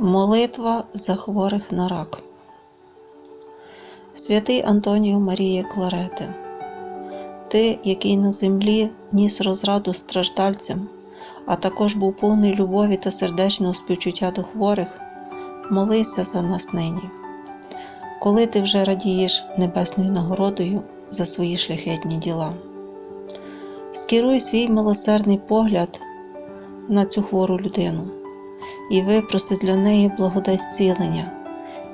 Молитва за хворих на рак. Святий Антонію Марія Кларети, Ти, який на землі ніс розраду страждальцям, а також був повний любові та сердечного співчуття до хворих, молися за нас нині. Коли ти вже радієш небесною нагородою за свої шляхетні діла. Скеруй свій милосердний погляд на цю хвору людину і випроси для неї благодать зцілення,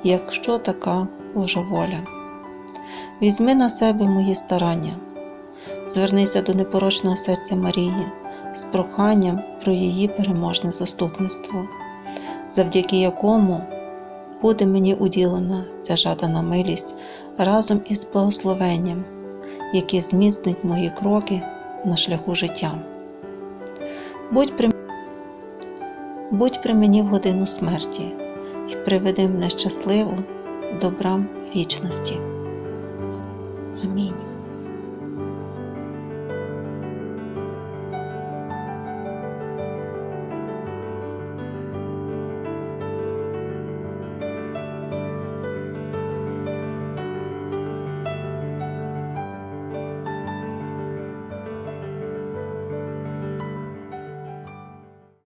якщо така Божа воля. Візьми на себе мої старання, звернися до непорочного серця Марії з проханням про її переможне заступництво, завдяки якому буде мені уділена ця жадана милість разом із благословенням, яке зміцнить мої кроки на шляху життя. Будь Будь при мені в годину смерті і приведи мене щасливу до брам вічності. Амінь.